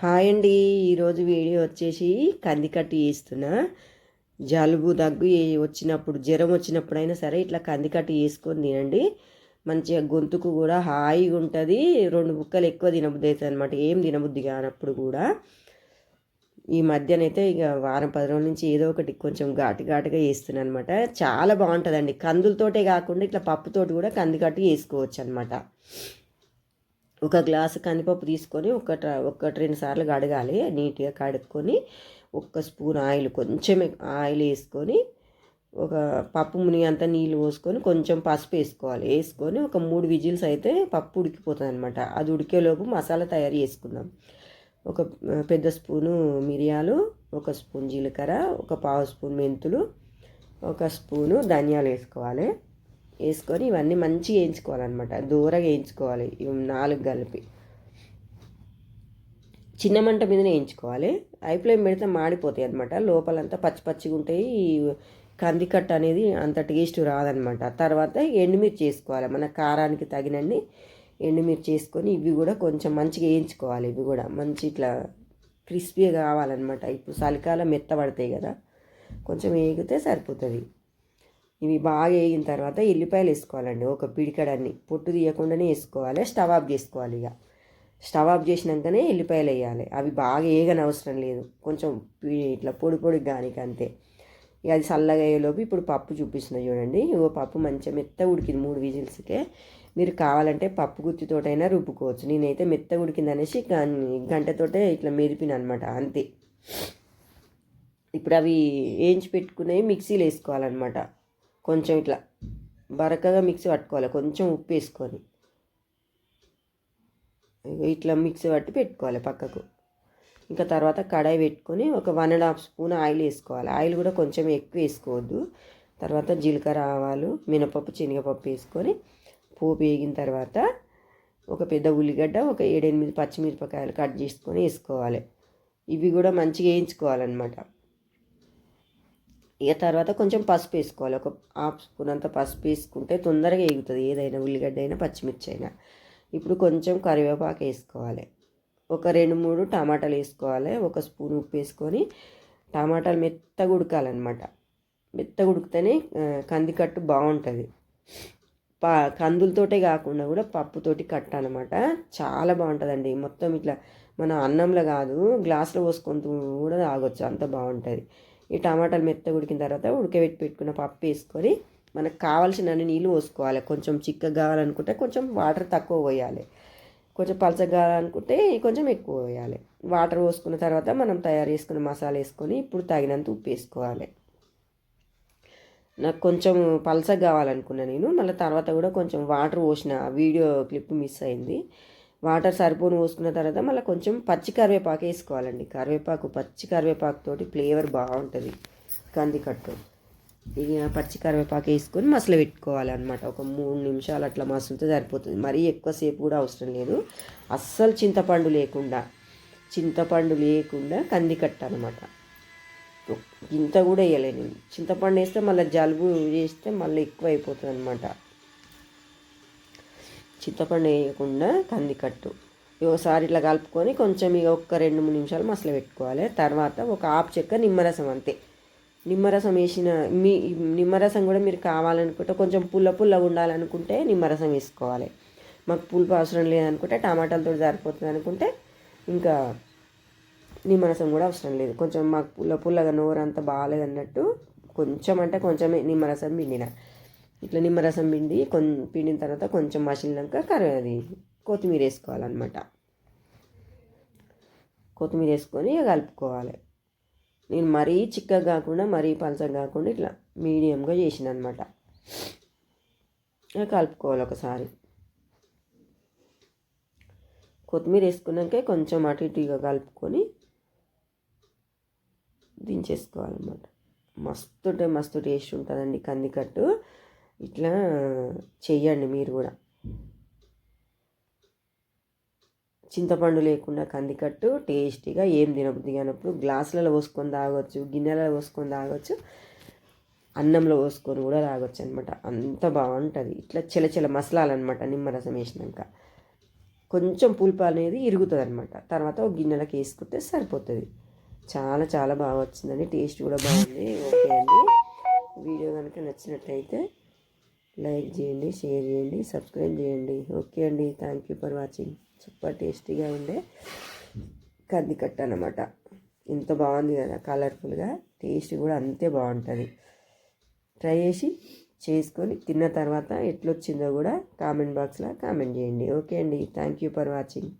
Hi అండి. ఈరోజు video వచ్చేసి కందికట్టు వేస్తున్నా జలుబు దగ్గు వచ్చినప్పుడు జ్వరం వచ్చినప్పుడైనా సరే ఇట్లా కందికట్టు వేసుకొని తినండి. మంచిగా గొంతుకు కూడా హాయిగా ఉంటుంది. రెండు బుక్కలు ఎక్కువ తినబుద్ధి అవుతుంది అనమాట ఏం తినబుద్ధి కానప్పుడు కూడా. ఈ మధ్యనైతే ఇక వారం పది రోజుల నుంచి ఏదో ఒకటి కొంచెం ఘాటు ఘాటుగా చేస్తున్నాను అనమాట చాలా బాగుంటుందండి. కందులతోటే కాకుండా ఇట్లా పప్పుతోటి కూడా కందికట్టు వేసుకోవచ్చు అనమాట ఒక గ్లాసు కందిపప్పు తీసుకొని ఒక ఒకటి రెండు సార్లు కడగాలి. నీట్గా కడుక్కొని ఒక్క స్పూన్ ఆయిల్ కొంచెం ఆయిల్ వేసుకొని ఒక పప్పు ముని నీళ్ళు పోసుకొని కొంచెం పసుపు వేసుకోవాలి. వేసుకొని ఒక మూడు విజిల్స్ అయితే పప్పు ఉడికిపోతుంది అనమాట అది ఉడికేలోపు మసాలా తయారు చేసుకుందాం. ఒక పెద్ద స్పూను మిరియాలు ఒక స్పూన్ జీలకర్ర ఒక పావు స్పూన్ మెంతులు ఒక స్పూను ధనియాలు వేసుకోవాలి. వేసుకొని ఇవన్నీ మంచిగా వేయించుకోవాలన్నమాట. దూరగా వేయించుకోవాలి. ఇవి నాలుగు కలిపి. చిన్న మంట మీదనే వేయించుకోవాలి. ఐప్లైన్ ఫ్లేమ్ పెడితే మాడిపోతాయి అనమాట లోపలంతా పచ్చి పచ్చిగా ఉంటాయి. కందికట్ట అనేది అంత టేస్ట్ రాదనమాట తర్వాత ఎండుమిర్చి వేసుకోవాలి. మన కారానికి తగినన్ని ఎండుమిర్చి వేసుకొని ఇవి కూడా కొంచెం మంచిగా వేయించుకోవాలి. ఇవి కూడా మంచి ఇట్లా క్రిస్పీగా కావాలన్నమాట. ఇప్పుడు చలికాలం మెత్తబడతాయి కదా. కొంచెం వేగితే సరిపోతుంది. ఇవి బాగా వేగిన తర్వాత ఎల్లిపాయలు వేసుకోవాలండి. ఒక పిడికడన్ని పొట్టు తీయకుండానే వేసుకోవాలి. స్టవ్ ఆఫ్ చేసుకోవాలి ఇక. స్టవ్ ఆఫ్ చేసినాకనే ఎల్లిపాయలు వేయాలి. అవి బాగా వేగని అవసరం లేదు. కొంచెం ఇట్లా పొడి పొడి కానీ అంతే. ఇక అది చల్లగా అయ్యేలోపు ఇప్పుడు పప్పు చూపిస్తున్నా చూడండి. ఇగో పప్పు మంచిగా మెత్త ఉడికింది మూడు విజిల్స్కే. మీరు కావాలంటే పప్పు గుత్తితోటైనా రుబ్బుకోవచ్చు. నేనైతే మెత్త ఉడికింది అనేసి గంటతోటే ఇట్లా మెరిపిన అనమాట అంతే. ఇప్పుడు అవి వేయించి పెట్టుకునేవి మిక్సీలో వేసుకోవాలన్నమాట కొంచెం ఇట్లా బరకగా మిక్సీ పట్టుకోవాలి. కొంచెం ఉప్పు వేసుకొని. ఇట్లా మిక్సీ పట్టి పెట్టుకోవాలి పక్కకు. ఇంకా తర్వాత కడాయి పెట్టుకొని ఒక one and half spoon oil వేసుకోవాలి. ఆయిల్ కూడా కొంచెం ఎక్కువ వేసుకోవద్దు. తర్వాత జీలకర్ర ఆవాలు మినపప్పు శనగపప్పు వేసుకొని పోపు వేగిన తర్వాత ఒక పెద్ద ఉల్లిగడ్డ ఒక ఏడెనిమిది పచ్చిమిరపకాయలు కట్ చేసుకొని వేసుకోవాలి. ఇవి కూడా మంచిగా వేయించుకోవాలన్నమాట. ఇక తర్వాత కొంచెం పసుపు వేసుకోవాలి. ఒక హాఫ్ స్పూన్ అంత పసుపు వేసుకుంటే తొందరగా ఎగుతుంది. ఏదైనా ఉల్లిగడ్డ అయినా పచ్చిమిర్చి అయినా. ఇప్పుడు కొంచెం కరివేపాకు వేసుకోవాలి. ఒక రెండు మూడు టమాటాలు వేసుకోవాలి. ఒక స్పూన్ ఉప్పు వేసుకొని టమాటాలు మెత్తగా ఉడకాలన్నమాట. మెత్తగా ఉడికితేనే కంది కందికట్టు బాగుంటుంది. పా కందులతోటే కాకుండా కూడా పప్పుతోటి కట్ట అనమాట చాలా బాగుంటుందండి. మొత్తం ఇట్లా మన అన్నంలో కాదు గ్లాసులో పోసుకొని కూడా తాగొచ్చు. అంత బాగుంటుంది. ఈ టమాటాలు మెత్తగా ఉడికిన తర్వాత ఉడకబెట్టి పెట్టుకున్న పప్పు వేసుకొని మనకు కావాల్సిన అన్ని నీళ్ళు పోసుకోవాలి. కొంచెం చిక్కగా కావాలనుకుంటే కొంచెం వాటర్ తక్కువ పోయాలి. కొంచెం పలచగా కావాలనుకుంటే కొంచెం ఎక్కువ పోయాలి. వాటర్ పోసుకున్న తర్వాత మనం తయారు చేసుకున్న మసాలా వేసుకొని ఇప్పుడు తగినంత ఉప్పు వేసుకోవాలి. నాకు కొంచెం పలసగా కావాలనుకున్నా నేను. మళ్ళీ తర్వాత కూడా కొంచెం వాటర్ పోసిన వీడియో క్లిప్ మిస్ అయింది. వాటర్ సరిపోను పోసుకున్న తర్వాత మళ్ళీ కొంచెం పచ్చి కరివేపాకు వేసుకోవాలండి. కరివేపాకు పచ్చి కరివేపాకుతోటి ఫ్లేవర్ బాగుంటుంది. కందికట్టు ఇక పచ్చి కరివేపాకు వేసుకొని మసలు పెట్టుకోవాలన్నమాట. ఒక మూడు నిమిషాలు అట్లా మసులుతే సరిపోతుంది. మరీ ఎక్కువసేపు కూడా అవసరం లేదు. అస్సలు చింతపండు లేకుండా చింతపండు లేకుండా కందికట్ట అనమాట ఇంత కూడా వేయలేను. చింతపండు వేస్తే మళ్ళీ జలుబు చేస్తే మళ్ళీ ఎక్కువ అయిపోతుంది అనమాట చింతపండు వేయకుండా కందికట్టు ఒకసారి ఇట్లా కలుపుకొని కొంచెం ఇక ఒక్క రెండు మూడు నిమిషాలు మసలు పెట్టుకోవాలి. తర్వాత ఒక ఆపు చెక్క నిమ్మరసం అంతే. నిమ్మరసం వేసిన మీ నిమ్మరసం కూడా మీరు కావాలనుకుంటే కొంచెం పుల్ల పుల్లగా ఉండాలనుకుంటే నిమ్మరసం వేసుకోవాలి. మాకు పులుపు అవసరం లేదనుకుంటే టమాటాలతో సరిపోతుంది అనుకుంటే ఇంకా నిమ్మరసం కూడా అవసరం లేదు. కొంచెం మాకు పుల్ల పుల్లగా నోరు అంత కొంచెం అంటే కొంచెమే నిమ్మరసం పిండిన. ఇట్లా నిమ్మరసం పిండి కొన్ పిండిన తర్వాత కొంచెం మసిలినాక కర్రీ అది కొత్తిమీర వేసుకోవాలన్నమాట. కొత్తిమీర వేసుకొని కలుపుకోవాలి. నేను మరీ చిక్కగా కాకుండా మరీ పలచగా కాకుండా ఇట్లా మీడియంగా చేసిన అనమాట ఇక కలుపుకోవాలి ఒకసారి. కొత్తిమీర వేసుకున్నాక కొంచెం అటు ఇటుగా కలుపుకొని దించేసుకోవాలన్నమాట. మస్తు మస్తు టేస్ట్ ఉంటుందండి కందికట్టు. ఇట్లా చెయ్యండి మీరు కూడా. చింతపండు లేకుండా కందికట్టు టేస్టీగా ఏం తినబుద్ధి కానప్పుడు గ్లాసులలో పోసుకొని తాగొచ్చు గిన్నెలలో పోసుకొని తాగొచ్చు అన్నంలో పోసుకొని కూడా తాగొచ్చు అనమాట అంత బాగుంటుంది. ఇట్లా చిల చిల మసలాలన్నమాట నిమ్మరసం వేసినాక. కొంచెం పులుపు అనేది ఇరుగుతుంది అనమాట తర్వాత ఒక గిన్నెలకు వేసుకుంటే సరిపోతుంది. చాలా చాలా బాగా వచ్చిందండి. టేస్ట్ కూడా బాగుంది. ఓకే అండి. వీడియో కనుక నచ్చినట్టయితే లైక్ చేయండి షేర్ చేయండి సబ్స్క్రైబ్ చేయండి. ఓకే అండి thank you for watching super టేస్టీగా ఉండే కందికట్ట అనమాట ఇంత బాగుంది కదా కలర్ఫుల్గా టేస్ట్ కూడా అంతే బాగుంటుంది. ట్రై చేసి చేసుకొని తిన్న తర్వాత ఎట్లొచ్చిందో కూడా కామెంట్ బాక్స్లో కామెంట్ చేయండి. ఓకే అండి థ్యాంక్ యూ ఫర్ వాచింగ్